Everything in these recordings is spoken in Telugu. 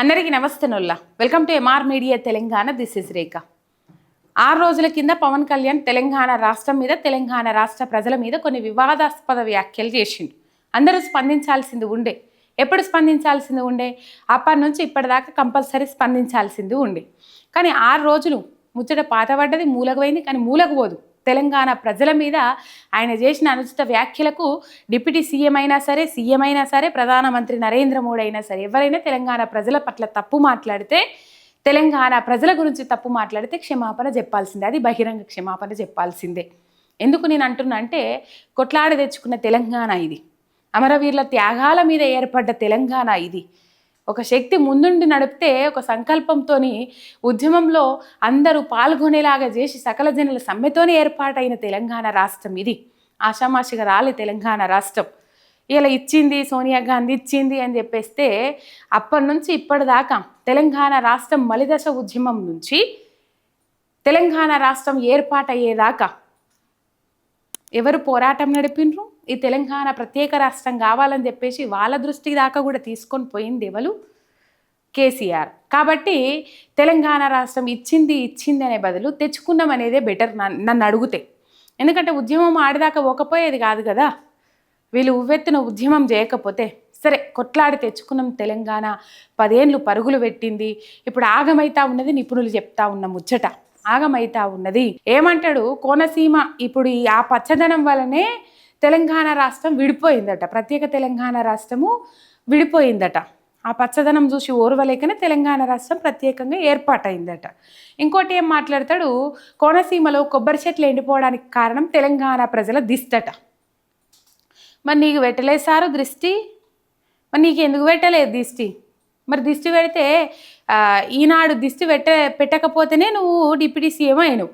అందరికీ నమస్తే నొల్లా. Welcome to MR media Telangana. This is Rekha ఆరు రోజుల కింద పవన్ కళ్యాణ్ తెలంగాణ రాష్ట్రం మీద తెలంగాణ రాష్ట్ర ప్రజల మీద కొన్ని వివాదాస్పద వ్యాఖ్యలు చేసిండు. అందరూ స్పందించాల్సింది ఉండే. ఎప్పుడు స్పందించాల్సింది ఉండే? అప్పటి నుంచి ఇప్పటిదాకా కంపల్సరీ స్పందించాల్సింది ఉండే. కానీ ఆరు రోజులు ముచ్చట పాతపడ్డది మూలకు పోయింది కానీ మూలకు పోదు. తెలంగాణ ప్రజల మీద ఆయన చేసిన అనుచిత వ్యాఖ్యలకు డిప్యూటీ సీఎం అయినా సరే సీఎం అయినా సరే ప్రధానమంత్రి నరేంద్ర మోడీ అయినా సరే ఎవరైనా తెలంగాణ ప్రజల పట్ల తప్పు మాట్లాడితే తెలంగాణ ప్రజల గురించి తప్పు మాట్లాడితే క్షమాపణ చెప్పాల్సిందే. అది బహిరంగ క్షమాపణ చెప్పాల్సిందే. ఎందుకు నేను అంటున్నా అంటే కొట్లాడి తెచ్చుకున్న తెలంగాణ ఇది. అమరవీరుల త్యాగాల మీద ఏర్పడ్డ తెలంగాణ ఇది. ఒక శక్తి ముందుండి నడిపితే ఒక సంకల్పంతో ఉద్యమంలో అందరూ పాల్గొనేలాగా చేసి సకల జనుల సమ్మెతోనే ఏర్పాటైన తెలంగాణ రాష్ట్రం ఇది. ఆషామాషిగా రాలే తెలంగాణ రాష్ట్రం. ఇలా ఇచ్చింది సోనియా గాంధీ ఇచ్చింది అని చెప్పేస్తే అప్పటి నుంచి ఇప్పటిదాకా తెలంగాణ రాష్ట్రం మలిదశ ఉద్యమం నుంచి తెలంగాణ రాష్ట్రం ఏర్పాటయ్యేదాకా ఎవరు పోరాటం నడిపిండ్రు ఈ తెలంగాణ ప్రత్యేక రాష్ట్రం కావాలని చెప్పేసి వాళ్ళ దృష్టి దాకా కూడా తీసుకొని పోయింది ఎవరు? కేసీఆర్. కాబట్టి తెలంగాణ రాష్ట్రం ఇచ్చింది ఇచ్చింది అనే బదులు తెచ్చుకున్నాం అనేదే బెటర్ నన్ను అడిగితే. ఎందుకంటే ఉద్యమం ఆడిదాకా ఒకపోయేది కాదు కదా. వీళ్ళు ఉవ్వెత్తున ఉద్యమం చేయకపోతే సరే కొట్లాడి తెచ్చుకున్నాం తెలంగాణ పదేళ్ళు పరుగులు పెట్టింది. ఇప్పుడు ఆగమైతా ఉన్నది నిపుణులు చెప్తా ఉన్న ముచ్చట. ఆగమైతా ఉన్నది. ఏమంటాడు కోనసీమ? ఇప్పుడు ఈ ఆ పచ్చదనం వలనే తెలంగాణ రాష్ట్రం విడిపోయిందట. ప్రత్యేక తెలంగాణ రాష్ట్రము విడిపోయిందట. ఆ పచ్చదనం చూసి ఓర్వలేకనే తెలంగాణ రాష్ట్రం ప్రత్యేకంగా ఏర్పాటైందట. ఇంకోటి ఏం మాట్లాడతాడు? కోనసీమలో కొబ్బరి చెట్లు ఎండిపోవడానికి కారణం తెలంగాణ ప్రజల దిష్టట. మరి నీకు పెట్టలేదు సారు దృష్టి? మరి నీకు ఎందుకు పెట్టలేదు దిష్టి? మరి దిష్టి పెడితే ఈనాడు దిష్టి పెట్ట పెట్టకపోతేనే నువ్వు డిప్యూటీ సీఎం అయినవు.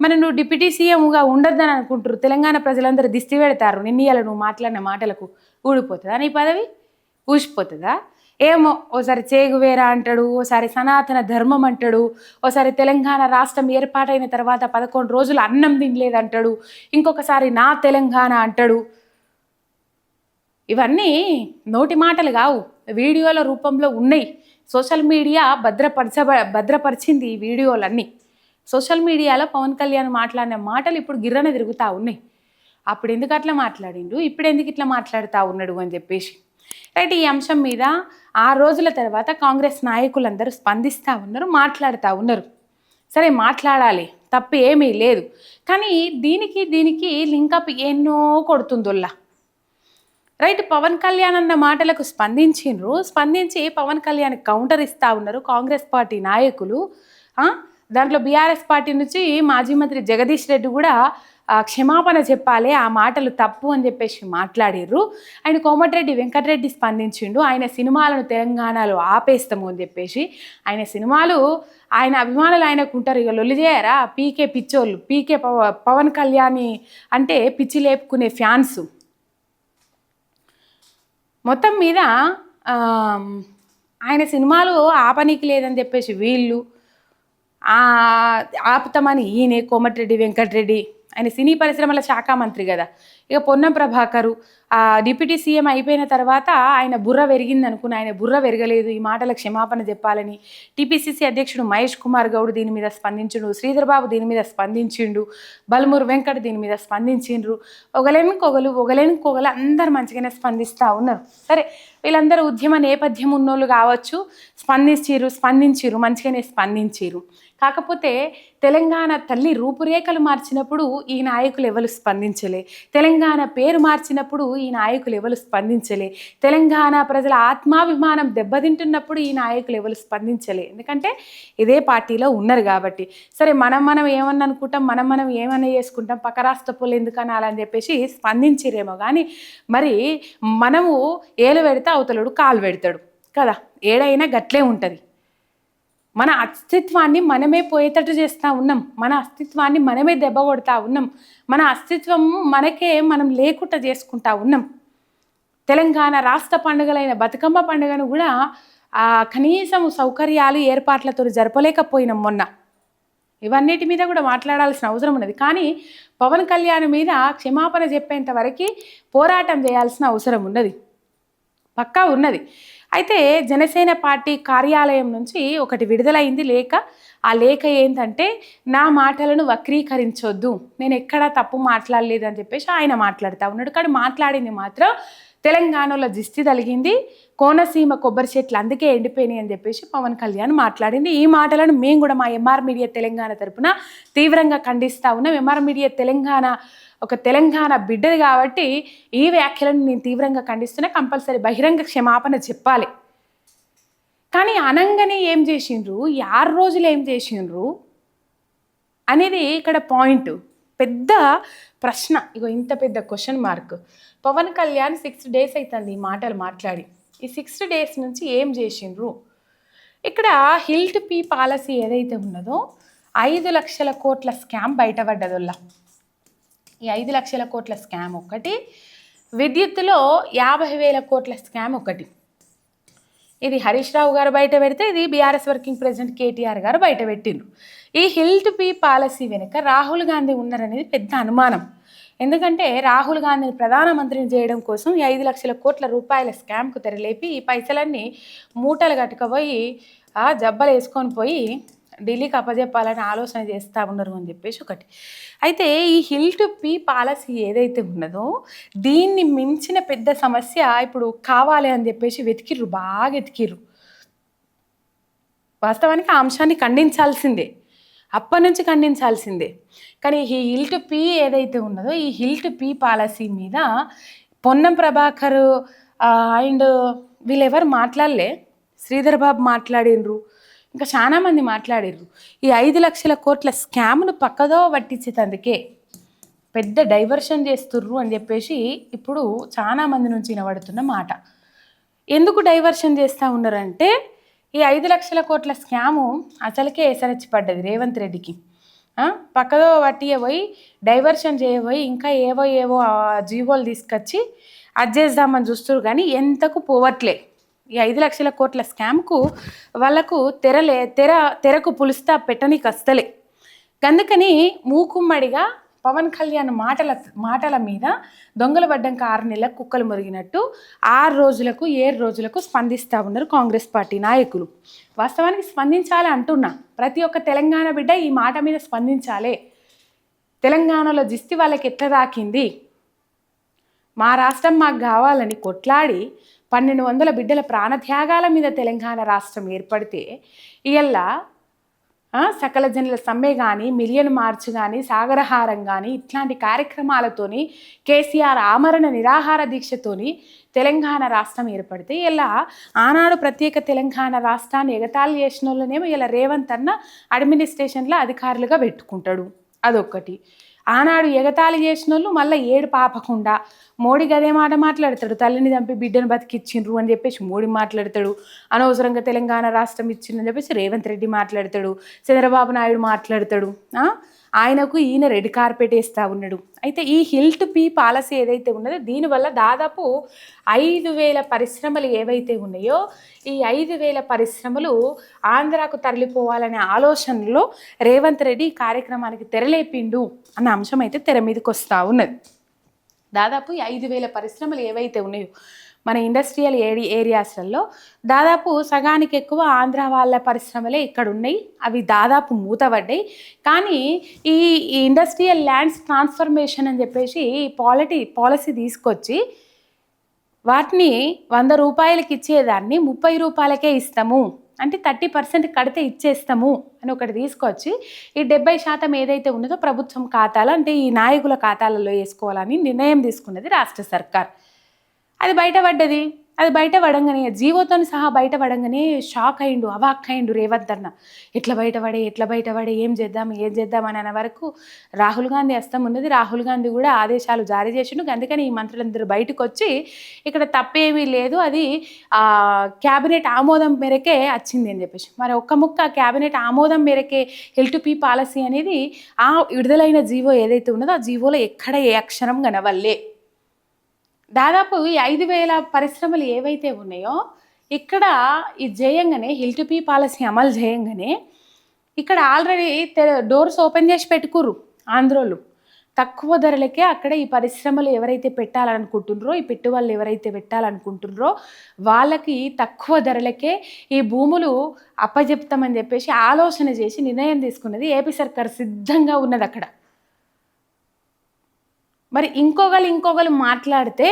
మన నువ్వు డిప్యూటీ సీఎంగా ఉండొద్దని అనుకుంటారు తెలంగాణ ప్రజలందరూ దిష్టి పెడతారు. నిన్నీయాల నువ్వు మాట్లాడిన మాటలకు ఊడిపోతుందా నీ పదవి? ఊసిపోతుందా ఏమో ఓసారి చేగువేరా అంటాడు ఓసారి సనాతన ధర్మం అంటాడు ఓసారి తెలంగాణ రాష్ట్రం ఏర్పాటైన తర్వాత పదకొండు రోజులు అన్నం తినలేదంటాడు ఇంకొకసారి నా తెలంగాణ అంటాడు. ఇవన్నీ నోటి మాటలు కావు. వీడియోల రూపంలో ఉన్నాయి. సోషల్ మీడియా భద్రపరచ భద్రపరిచింది ఈ వీడియోలన్నీ. సోషల్ మీడియాలో పవన్ కళ్యాణ్ మాట్లాడిన మాటలు ఇప్పుడు గిర్రన తిరుగుతూ ఉన్నాయి. అప్పుడు ఎందుకు అట్లా మాట్లాడిండు? ఇప్పుడు ఎందుకు ఇట్లా మాట్లాడుతూ ఉన్నాడు అని చెప్పేసి. రైట్ ఈ అంశం మీద ఆ రోజుల తర్వాత కాంగ్రెస్ నాయకులందరూ స్పందిస్తూ ఉన్నారు మాట్లాడుతూ ఉన్నారు. సరే మాట్లాడాలి తప్పు ఏమీ లేదు. కానీ దీనికి దీనికి లింకప్ ఎన్నో కొడుతుందొల్లా రైట్ పవన్ కళ్యాణ్ అన్న మాటలకు స్పందించిండ్రు. స్పందించి పవన్ కళ్యాణ్ కౌంటర్ ఇస్తూ ఉన్నారు కాంగ్రెస్ పార్టీ నాయకులు. దాంట్లో బీఆర్ఎస్ పార్టీ నుంచి మాజీ మంత్రి జగదీష్ రెడ్డి కూడా క్షమాపణ చెప్పాలి ఆ మాటలు తప్పు అని చెప్పేసి మాట్లాడిర్రు. ఆయన కోమటిరెడ్డి వెంకటరెడ్డి స్పందించిండు. ఆయన సినిమాలను తెలంగాణలో ఆపేస్తాము అని చెప్పేసి ఆయన సినిమాలు ఆయన అభిమానులు ఆయనకు ఉంటారు. ఇక లొల్లి చేయరా? పీకే పిచ్చోళ్ళు పీకే పవన్ కళ్యాణ్ అంటే పిచ్చి లేపుకునే ఫ్యాన్స్. మొత్తం మీద ఆయన సినిమాలు ఆపనీకి లేదని చెప్పేసి వీళ్ళు ఆపుతామని ఈయనే కోమటిరెడ్డి వెంకటరెడ్డి ఆయన సినీ పరిశ్రమల శాఖ మంత్రి కదా. ఇక పొన్నం ప్రభాకరు డిప్యూటీ సీఎం అయిపోయిన తర్వాత ఆయన బుర్ర పెరిగింది అనుకుని ఆయన బుర్ర పెరగలేదు ఈ మాటల క్షమాపణ చెప్పాలని టీపీసీసీ అధ్యక్షుడు మహేష్ కుమార్ గౌడ్ దీని మీద స్పందించిండు శ్రీధర్ బాబు దీని మీద స్పందించిండు బల్మూరు వెంకట్ దీని మీద స్పందించిండ్రు. ఒకలేనికొగలు ఒకలేనికొగలు అందరు మంచిగానే స్పందిస్తూ ఉన్నారు. సరే వీళ్ళందరూ ఉద్యమ నేపథ్యం ఉన్నోళ్ళు కావచ్చు స్పందించిర్రు స్పందించిర్రు మంచిగానే స్పందించిర్రు. కాకపోతే తెలంగాణ తల్లి రూపురేఖలు మార్చినప్పుడు ఈ నాయకులు ఎవరు స్పందించలే. తెలంగాణ పేరు మార్చినప్పుడు ఈ నాయకులు ఎవరు స్పందించలే. తెలంగాణ ప్రజల ఆత్మాభిమానం దెబ్బతింటున్నప్పుడు ఈ నాయకులు ఎవరు స్పందించలే. ఎందుకంటే ఇదే పార్టీలో ఉన్నారు కాబట్టి. సరే మనం మనం ఏమన్నా అనుకుంటాం మనం మనం ఏమన్నా చేసుకుంటాం పక్క రాష్ట్ర పోలు ఎందుకు అనాలని చెప్పేసి స్పందించిరేమో. కానీ మరి మనము ఏలు పెడితే అవతలుడు కాలు పెడతాడు. కదా? ఏడైనా గట్లే ఉంటుంది. మన అస్తిత్వాన్ని మనమే పోయేటట్టు చేస్తూ ఉన్నాం. మన అస్తిత్వాన్ని మనమే దెబ్బ కొడతా ఉన్నాం. మన అస్తిత్వం మనకే మనం లేకుండా చేసుకుంటా ఉన్నాం. తెలంగాణ రాష్ట్ర పండుగలైన బతుకమ్మ పండుగను కూడా ఆ, కనీసం సౌకర్యాలు ఏర్పాట్లతో జరపలేకపోయినాం మొన్న. ఇవన్నిటి మీద కూడా మాట్లాడాల్సిన అవసరం ఉన్నది. కానీ పవన్ కళ్యాణ్ మీద క్షమాపణ చెప్పేంత వరకు పోరాటం చేయాల్సిన అవసరం ఉన్నది. పక్కా ఉన్నది. అయితే జనసేన పార్టీ కార్యాలయం నుంచి ఒకటి విడుదలైంది లేఖ. ఆ లేఖ ఏంటంటే నా మాటలను వక్రీకరించొద్దు. నేను ఎక్కడా తప్పు మాట్లాడలేదు అని చెప్పేసి ఆయన మాట్లాడుతూ ఉన్నాడు. కానీ మాట్లాడింది మాత్రం తెలంగాణలో దిష్టి తలిగింది కోనసీమ కొబ్బరి చెట్లు అందుకే ఎండిపోయినాయి అని చెప్పేసి పవన్ కళ్యాణ్ మాట్లాడింది. ఈ మాటలను మేము కూడా మా ఎంఆర్ మీడియా తెలంగాణ తరపున తీవ్రంగా ఖండిస్తూ ఉన్నాం. ఎంఆర్ మీడియా తెలంగాణ ఒక తెలంగాణ బిడ్డది కాబట్టి ఈ వ్యాఖ్యలను నేను తీవ్రంగా ఖండిస్తున్నా కంపల్సరీ బహిరంగ క్షమాపణ చెప్పాలి. కానీ అనంగానే ఏం చేసిండ్రు? ఆరు రోజులు ఏం చేసిండ్రు? అనేది ఇక్కడ పాయింట్. పెద్ద ప్రశ్న. ఇగో ఇంత పెద్ద question mark. Pawan Kalyan six days అవుతుంది ఈ మాటలు మాట్లాడి. ఈ సిక్స్ డేస్ నుంచి ఏం చేసిండ్రు? ఇక్కడ హిల్ట్ పీ పాలసీ ఏదైతే ఉన్నదో ఐదు లక్షల కోట్ల స్కామ్ బయటపడ్డదొల్లా. ఈ ఐదు లక్షల కోట్ల స్కామ్ ఒకటి విద్యుత్తులో యాభై వేల కోట్ల స్కామ్ ఒకటి ఇది హరీష్ రావు గారు బయట పెడితే ఇది బీఆర్ఎస్ వర్కింగ్ ప్రెసిడెంట్ కేటీఆర్ గారు బయట పెట్టిండ్రు. ఈ హిల్ట్ పీ పాలసీ వెనుక రాహుల్ గాంధీ ఉన్నారనేది పెద్ద అనుమానం. ఎందుకంటే రాహుల్ గాంధీని ప్రధానమంత్రిని చేయడం కోసం ఈ ఐదు లక్షల కోట్ల రూపాయల స్కామ్కు తెరలేపి ఈ పైసలన్నీ మూటలు కట్టుకపోయి ఆ జబ్బలు వేసుకొని పోయి ఢిల్లీకి అప్పజెప్పాలని ఆలోచన చేస్తూ ఉన్నారు అని చెప్పేసి ఒకటి. అయితే ఈ హిల్ టు పీ పాలసీ ఏదైతే ఉన్నదో దీన్ని మించిన పెద్ద సమస్య ఇప్పుడు కావాలి అని చెప్పేసి వెతికిర్రు బాగా వెతికిర్రు. వాస్తవానికి ఆ అంశాన్ని ఖండించాల్సిందే. అప్పటి నుంచి ఖండించాల్సిందే. కానీ ఈ హిల్ టు పీ ఏదైతే ఉన్నదో ఈ హిల్ టు పీ పాలసీ మీద పొన్నం ప్రభాకర్ అండ్ వీళ్ళెవరు మాట్లాడలే? శ్రీధర్ బాబు మాట్లాడినరు ఇంకా చాలామంది మాట్లాడారు మాట్లాడిర్రు. ఈ ఐదు లక్షల కోట్ల స్కామ్ను పక్కదో పట్టించేటందుకే పెద్ద డైవర్షన్ చేస్తుర్రు అని చెప్పేసి ఇప్పుడు చాలామంది నుంచి వినబడుతున్న మాట. ఎందుకు డైవర్షన్ చేస్తూ ఉన్నారంటే ఈ ఐదు లక్షల కోట్ల స్కాము అసలుకే ఎసరచ్చి పడ్డది రేవంత్ రెడ్డికి. పక్కదో పట్టియపోయి డైవర్షన్ చేయబోయి ఇంకా ఏవో ఏవో జీవోలు తీసుకొచ్చి అది చేద్దామని చూస్తారు కానీ ఎంతకు పోవట్లే. ఈ ఐదు లక్షల కోట్ల స్కామ్కు వాళ్ళకు తెరలే తెర తెరకు పులుస్తా పెట్టనీకి వస్తలే అందుకని మూకుమ్మడిగా పవన్ కళ్యాణ్ మాటల మాటల మీద దొంగలు పడ్డంక ఆరు నెలలకు కుక్కలు మురిగినట్టు ఆరు రోజులకు ఏడు రోజులకు స్పందిస్తూ ఉన్నారు కాంగ్రెస్ పార్టీ నాయకులు. వాస్తవానికి స్పందించాలి అంటున్నా. ప్రతి ఒక్క తెలంగాణ బిడ్డ ఈ మాట మీద స్పందించాలి. తెలంగాణలో జిస్తి వాళ్ళకి ఎట్లా రాకింది మా రాష్ట్రం మాకు కావాలని కొట్లాడి పన్నెండు వందల బిడ్డల ప్రాణత్యాగాల మీద తెలంగాణ రాష్ట్రం ఏర్పడితే ఇయల్ల సకల జనుల సమ్మె కానీ మిలియన్ మార్చ్ కానీ సాగరహారం కానీ ఇట్లాంటి కార్యక్రమాలతోని కేసీఆర్ ఆమరణ నిరాహార దీక్షతోని తెలంగాణ రాష్ట్రం ఏర్పడితే ఇలా ఆనాడు ప్రత్యేక తెలంగాణ రాష్ట్రాన్ని ఎగతాళి చేసిన వాళ్ళనేమో ఇలా రేవంత్ అన్న అడ్మినిస్ట్రేషన్లో అధికారులుగా పెట్టుకుంటాడు. అదొక్కటి. ఆనాడు ఎగతాళి చేసిన వాళ్ళు మళ్ళీ ఏడు పాపకుండా. మోడీ గదే మాట మాట్లాడతాడు తల్లిని చంపి బిడ్డను బతికిచ్చిండ్రు అని చెప్పేసి మోడీ మాట్లాడతాడు. అనవసరంగా తెలంగాణ రాష్ట్రం ఇచ్చిందని చెప్పేసి రేవంత్ రెడ్డి మాట్లాడతాడు చంద్రబాబు నాయుడు మాట్లాడతాడు ఆయనకు ఈయన రెడ్ కార్పెట్ వేస్తూ ఉన్నాడు. అయితే ఈ హిల్ టు పీ పాలసీ ఏదైతే ఉన్నదో దీనివల్ల దాదాపు ఐదు వేల పరిశ్రమలు ఏవైతే ఉన్నాయో ఈ ఐదు వేల పరిశ్రమలు ఆంధ్రాకు తరలిపోవాలనే ఆలోచనలో రేవంత్ రెడ్డి ఈ కార్యక్రమానికి తెరలేపిండు అన్న అంశం అయితే తెర మీదకి వస్తూ ఉన్నది. దాదాపు ఐదు వేల పరిశ్రమలు ఏవైతే ఉన్నాయో మన ఇండస్ట్రియల్ ఏరి ఏరియాస్లలో దాదాపు సగానికి ఎక్కువ ఆంధ్ర వాళ్ళ పరిశ్రమలే ఇక్కడ ఉన్నాయి. అవి దాదాపు మూతపడ్డాయి. కానీ ఈ ఈ ఇండస్ట్రియల్ ల్యాండ్స్ ట్రాన్స్ఫర్మేషన్ అని చెప్పేసి పాలిటీ పాలసీ తీసుకొచ్చి వాటిని వంద రూపాయలకి ఇచ్చేదాన్ని ముప్పై రూపాయలకే ఇస్తాము. అంటే థర్టీ పర్సెంట్ కడితే ఇచ్చేస్తాము అని ఒకటి తీసుకొచ్చి ఈ డెబ్బై శాతం ఏదైతే ఉన్నదో ప్రభుత్వం ఖాతాలో అంటే ఈ నాయకుల ఖాతాలలో వేసుకోవాలని నిర్ణయం తీసుకున్నది రాష్ట్ర సర్కార్. అది బయటపడ్డది. అది బయటపడంగానే జీవోతో సహా బయటపడంగానే షాక్ అయిండు అవాక్ అయిండు రేవంత్ అన్న. ఎట్లా బయటపడే ఎట్లా బయటపడే ఏం చేద్దాం ఏం చేద్దాం అని అనే వరకు రాహుల్ గాంధీ అస్తం ఉన్నది. రాహుల్ గాంధీ కూడా ఆదేశాలు జారీ చేసిండు. అందుకని ఈ మంత్రులందరూ బయటకు వచ్చి ఇక్కడ తప్పేమీ లేదు. అది క్యాబినెట్ ఆమోదం మేరకే వచ్చింది అని చెప్పేసి. మరి ఒక్క ముక్క క్యాబినెట్ ఆమోదం మేరకే హెల్ టు పీ పాలసీ అనేది ఆ విడుదలైన జీవో ఏదైతే ఉన్నదో ఆ జీవోలో ఎక్కడ ఏ అక్షరం కనవల్లే దాదాపు ఈ ఐదు వేల పరిశ్రమలు ఏవైతే ఉన్నాయో ఇక్కడ ఈ చేయంగానే హిల్ టు పీ పాలసీ అమలు చేయంగానే ఇక్కడ ఆల్రెడీ డోర్స్ ఓపెన్ చేసి పెట్టుకుర్రు ఆంధ్రోళ్ళు. తక్కువ ధరలకే అక్కడ ఈ పరిశ్రమలు ఎవరైతే పెట్టాలనుకుంటున్నారో ఈ పెట్టుబడులు ఎవరైతే పెట్టాలనుకుంటున్నారో వాళ్ళకి తక్కువ ధరలకే ఈ భూములు అప్పజెప్తామని చెప్పేసి ఆలోచన చేసి నిర్ణయం తీసుకున్నది ఏపీ సర్కార్ సిద్ధంగా ఉన్నది అక్కడ. మరి ఇంకొకరు ఇంకొకరు మాట్లాడితే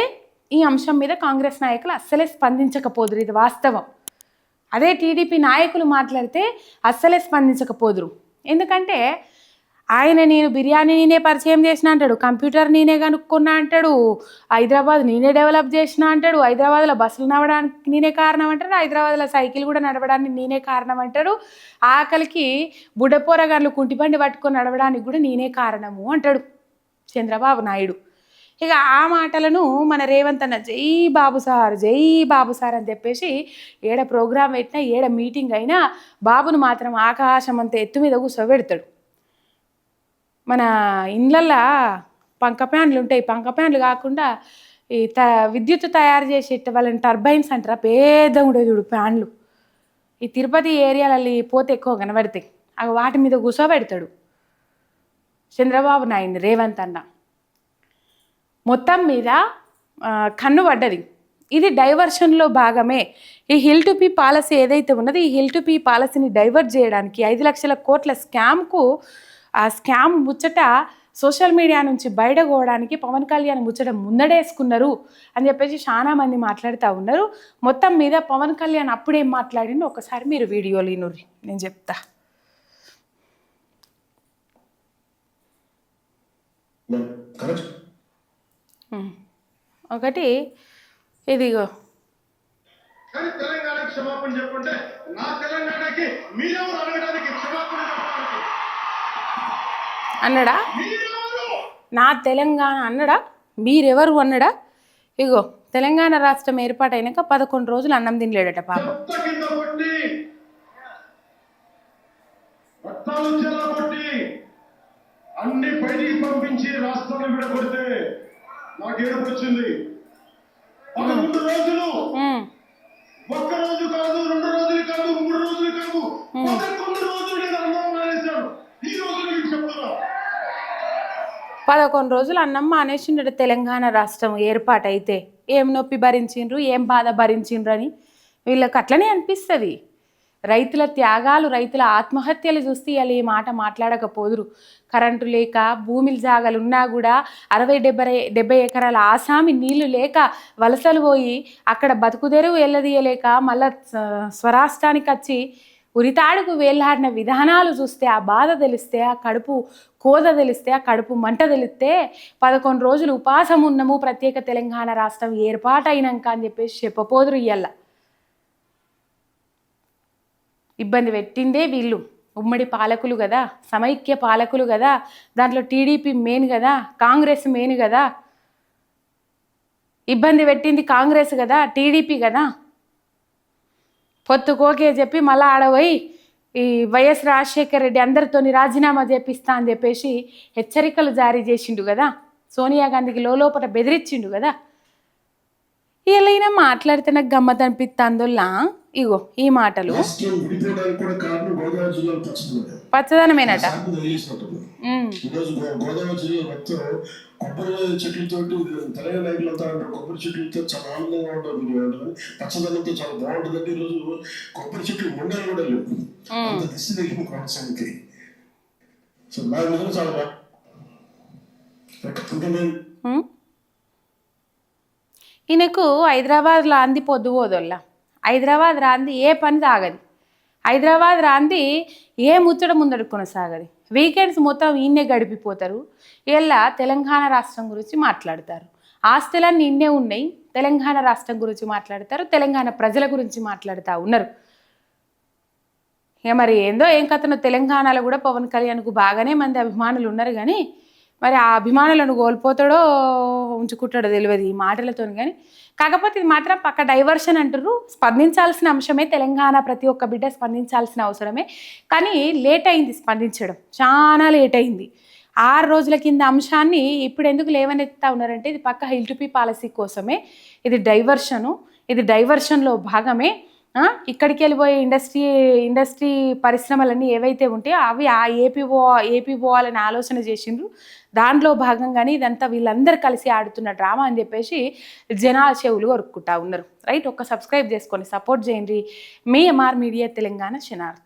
ఈ అంశం మీద కాంగ్రెస్ నాయకులు అస్సలే స్పందించకపోదురు ఇది వాస్తవం. అదే టీడీపీ నాయకులు మాట్లాడితే అస్సలే స్పందించకపోదురు. ఎందుకంటే ఆయన నేను బిర్యానీ నేనే పరిచయం చేసిన అంటాడు కంప్యూటర్ నేనే కనుక్కున్నా అంటాడు హైదరాబాద్ నేనే డెవలప్ చేసిన అంటాడు హైదరాబాద్లో బస్సులు నడవడానికి నేనే కారణం అంటాడు హైదరాబాద్లో సైకిల్ కూడా నడవడానికి నేనే కారణం అంటాడు ఆకలికి బుడ్డపోరగాళ్ళు కుంటిబండి పట్టుకొని నడవడానికి కూడా నేనే కారణము అంటాడు. చంద్రబాబు నాయుడు. ఇక ఆ మాటలను మన రేవంత్ అన్న జై బాబు సార్ జై బాబు సార్ అని చెప్పేసి ఏడ ప్రోగ్రాం పెట్టినా ఏడ మీటింగ్ అయినా బాబును మాత్రం ఆకాశం అంత ఎత్తు మీద కూర్చోబెడతాడు మన ఇండ్లల్లో పంక ప్యాన్లు ఉంటాయి. పంక ప్యాన్లు కాకుండా ఈ త విద్యుత్ తయారు చేసే వాళ్ళని టర్బైన్స్ అంటారా? పేద ఉండే చూడు ప్యాన్లు. ఈ తిరుపతి ఏరియాలలో పోతే ఎక్కువ కనబడతాయి. అవి వాటి మీద కూర్చోబెడతాడు చంద్రబాబు నాయుడు రేవంత్ అన్న. మొత్తం మీద కన్ను పడ్డది. ఇది డైవర్షన్లో భాగమే. ఈ హిల్ టు పీ పాలసీ ఏదైతే ఉన్నది ఈ హిల్ టు పీ పాలసీని డైవర్ట్ చేయడానికి ఐదు లక్షల కోట్ల స్కామ్కు ఆ స్కామ్ ముచ్చట సోషల్ మీడియా నుంచి బయటకోవడానికి పవన్ కళ్యాణ్ ముచ్చట ముందడేసుకున్నారు అని చెప్పేసి చాలా మంది మాట్లాడుతూ ఉన్నారు. మొత్తం మీద పవన్ కళ్యాణ్ అప్పుడేం మాట్లాడిండో ఒకసారి మీరు వీడియోలు వినుర్రి. నేను చెప్తా. ఒకటి ఇదిగో. కానీ తెలంగాణకి క్షమాపణ చెప్పుంటే నా తెలంగాణకి మీరెవరు అడగడానికి క్షమాపణ చెప్పడానికి? అన్నడా? నా తెలంగాణ అన్నడా? మీరెవరు అన్నడా? ఇగో తెలంగాణ రాష్ట్రం ఏర్పాటైనాక పదకొండు రోజులు అన్నం తినలేడట పాపం. రక్తాలు అన్ని బయటికి పంపించి రాష్ట్రాన్ని విడగొడితే నాకు ఏడుపు వచ్చింది పదకొండు రోజులు. ఒక్క రోజు కాదు రెండు రోజులు కాదు మూడు రోజులు కాదు పదకొండు రోజులు నేను అన్నం మానేశాను. ఈ రోజు మీకు చెప్తున్నా. పదకొండు రోజులు అన్నం మానేసిండట తెలంగాణ రాష్ట్రం ఏర్పాటైతే. ఏం నొప్పి భరించిండ్రు ఏం బాధ భరించిండ్రు అని. వీళ్ళకి అట్లనే అనిపిస్తుంది. రైతుల త్యాగాలు రైతుల ఆత్మహత్యలు చూస్తే వాళ్ళు ఈ మాట మాట్లాడకపోదురు. కరెంటు లేక భూమిలు జాగాలు ఉన్నా కూడా అరవై డెబ్బై డెబ్బై ఎకరాల ఆసామి నీళ్ళు లేక వలసలు పోయి అక్కడ బతుకుదెరువు వెళ్ళదీయలేక మళ్ళా స్వరాష్ట్రానికి వచ్చి ఉరితాడుకు వేలాడిన విధానాలు చూస్తే ఆ బాధ తెలిస్తే ఆ కడుపు కోద తెలిస్తే ఆ కడుపు మంట తెలిస్తే పదకొండు రోజులు ఉపాసం ఉన్నము ప్రత్యేక తెలంగాణ రాష్ట్రం ఏర్పాటైనాక అని చెప్పేసి చెప్పపోదురు ఇయ్యల్లా ఇబ్బంది పెట్టిందే వీళ్ళు. ఉమ్మడి పాలకులు కదా సమైక్య పాలకులు కదా దాంట్లో టీడీపీ మెయిన్ కదా కాంగ్రెస్ మెయిన్ కదా. ఇబ్బంది పెట్టింది కాంగ్రెస్ కదా టీడీపీ కదా. పొత్తుకోకే చెప్పి మళ్ళా ఆడపోయి ఈ వైఎస్ రాజశేఖర రెడ్డి అందరితోని రాజీనామా చేపిస్తా అని చెప్పేసి హెచ్చరికలు జారీ చేసిండు కదా. సోనియా గాంధీకి లోపల బెదిరించిండు కదా. ఇలా మాట్లాడితే నాకు గమ్మత్ అనిపిస్తుందోలా ఇగో ఈ మాటలు. పచ్చదనమేనట. ఈరోజు గోదావరి జిల్లా మొత్తం కొబ్బరి తెలంగాణ కొబ్బరి చెట్లతో చాలా ఆనందంగా మీరు. పచ్చదనంతో చాలా బాగుంటుందండి. ఈరోజు కొబ్బరి చెట్లు ఉండాలి కూడా లేవు. అంత దిశ కోనసీమకి. సో నా నిజంగా చాలా బాగా. ఈయనకు హైదరాబాద్లో అంది పొద్దు హైదరాబాద్ రాంది ఏ పని సాగది హైదరాబాద్ రాంది ఏ ముచ్చట ముందడు కొనసాగది వీకెండ్స్ మొత్తం ఈయనే గడిపిపోతారు. ఇలా తెలంగాణ రాష్ట్రం గురించి మాట్లాడతారు. ఆస్తులన్నీ ఇన్నే ఉన్నాయి. తెలంగాణ రాష్ట్రం గురించి మాట్లాడతారు. తెలంగాణ ప్రజల గురించి మాట్లాడుతూ ఉన్నారు. ఇక మరి ఏందో ఏం కథనో తెలంగాణలో కూడా పవన్ కళ్యాణ్కు బాగానే మంది అభిమానులు ఉన్నారు కానీ మరి ఆ అభిమానులను కోల్పోతాడో ఉంచుకుంటాడో తెలియదు ఈ మాటలతో కానీ. కాకపోతే ఇది మాత్రం పక్క డైవర్షన్ అంటారు స్పందించాల్సిన అంశమే తెలంగాణ ప్రతి ఒక్క బిడ్డ స్పందించాల్సిన అవసరమే. కానీ లేట్ అయింది స్పందించడం. చాలా లేట్ అయింది. ఆరు రోజుల కింద అంశాన్ని ఇప్పుడు ఎందుకు లేవనెత్తా ఉన్నారంటే ఇది పక్క హిల్ టు పీ పాలసీ కోసమే. ఇది డైవర్షను. ఇది డైవర్షన్లో భాగమే. ఇక్కడికి వెళ్ళిపోయే ఇండస్ట్రీ ఇండస్ట్రీ పరిశ్రమలన్నీ ఏవైతే ఉంటాయో అవి ఆ ఏపీ పో ఏపీ పోవాలని ఆలోచన చేసిండ్రు. దాంట్లో భాగంగానే ఇదంతా వీళ్ళందరూ కలిసి ఆడుతున్న డ్రామా అని చెప్పేసి జనాల చెవులు కొరుక్కుంటా ఉన్నారు. రైట్ ఒక్క సబ్స్క్రైబ్ చేసుకొని సపోర్ట్ చేయండి. మీ ఎంఆర్ మీడియా తెలంగాణ శనార్థ్